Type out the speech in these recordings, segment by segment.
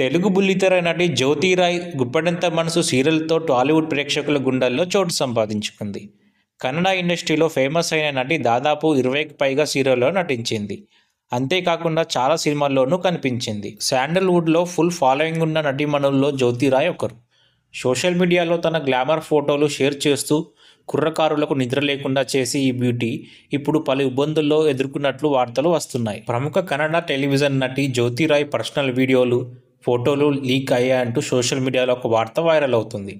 తెలుగు బుల్లితెర నటి జ్యోతిరాయ్ గుప్పడంత మనసు సీరియల్తో టాలీవుడ్ ప్రేక్షకుల గుండెల్లో చోటు సంపాదించుకుంది. కన్నడ ఇండస్ట్రీలో ఫేమస్ అయిన నటి దాదాపు ఇరవైకి పైగా సీరియల్లో నటించింది. అంతేకాకుండా చాలా సినిమాల్లోనూ కనిపించింది. శాండల్వుడ్లో ఫుల్ ఫాలోయింగ్ ఉన్న నటీమణుల్లో జ్యోతిరాయ్ ఒకరు. సోషల్ మీడియాలో తన గ్లామర్ ఫోటోలు షేర్ చేస్తూ కుర్రకారులకు నిద్ర లేకుండా చేసి ఈ బ్యూటీ ఇప్పుడు పలు ఇబ్బందుల్లో ఎదుర్కొన్నట్లు వార్తలు వస్తున్నాయి. ప్రముఖ కన్నడ టెలివిజన్ నటి జ్యోతిరాయ్ పర్సనల్ వీడియోలు ఫోటోలు లీక్ అయ్యాయంటూ సోషల్ మీడియాలో ఒక వార్త వైరల్ అవుతుంది.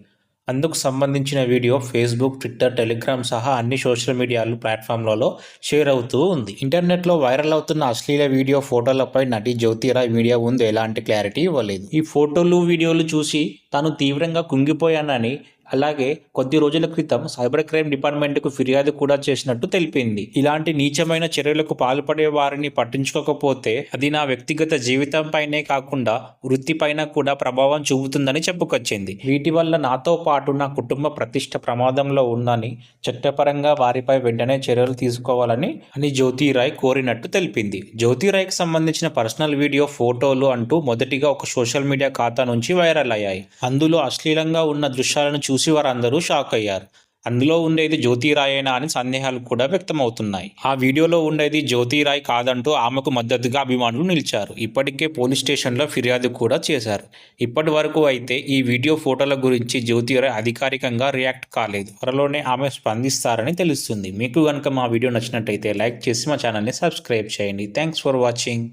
అందుకు సంబంధించిన వీడియో ఫేస్బుక్ ట్విట్టర్ టెలిగ్రామ్ సహా అన్ని సోషల్ మీడియాలు ప్లాట్ఫామ్లలో షేర్ అవుతూ ఉంది. ఇంటర్నెట్లో వైరల్ అవుతున్న అశ్లీల వీడియో ఫోటోలపై నటి జ్యోతిరాయ్ మీడియా ముందు ఎలాంటి క్లారిటీ ఇవ్వలేదు. ఈ ఫోటోలు వీడియోలు చూసి తాను తీవ్రంగా కుంగిపోయానని అలాగే కొద్ది రోజుల క్రితం సైబర్ క్రైమ్ డిపార్ట్మెంట్కు ఫిర్యాదు కూడా చేసినట్టు తెలిపింది. ఇలాంటి నీచమైన చర్యలకు పాల్పడే వారిని పట్టించుకోకపోతే అది నా వ్యక్తిగత జీవితంపైనే కాకుండా వృత్తిపైన కూడా ప్రభావం చూపుతుందని చెప్పుకొచ్చింది. వీటి వల్ల నాతో పాటు నా కుటుంబ ప్రతిష్ట ప్రమాదంలో ఉందని చట్టపరంగా వారిపై వెంటనే చర్యలు తీసుకోవాలని అని జ్యోతిరాయ్ కోరినట్టు తెలిపింది. జ్యోతిరాయ్కి సంబంధించిన పర్సనల్ వీడియో ఫోటోలు అంటూ మొదటిగా ఒక సోషల్ మీడియా ఖాతా నుంచి వైరల్ అయ్యాయి. అందులో అశ్లీలంగా ఉన్న దృశ్యాలను చూసి వారందరూ షాక్ అయ్యారు. అందులో ఉండేది జ్యోతిరాయేనా అని సందేహాలు కూడా వ్యక్తమవుతున్నాయి. ఆ వీడియోలో ఉండేది జ్యోతిరాయ్ కాదంటూ ఆమెకు మద్దతుగా అభిమానులు నిలిచారు. ఇప్పటికే పోలీస్ స్టేషన్లో ఫిర్యాదు కూడా చేశారు. ఇప్పటి వరకు అయితే ఈ వీడియో ఫోటోల గురించి జ్యోతిరాయ్ అధికారికంగా రియాక్ట్ కాలేదు. త్వరలోనే ఆమె స్పందిస్తారని తెలుస్తుంది. మీకు కనుక మా వీడియో నచ్చినట్టయితే లైక్ చేసి మా ఛానల్ని సబ్స్క్రైబ్ చేయండి. Thanks for watching.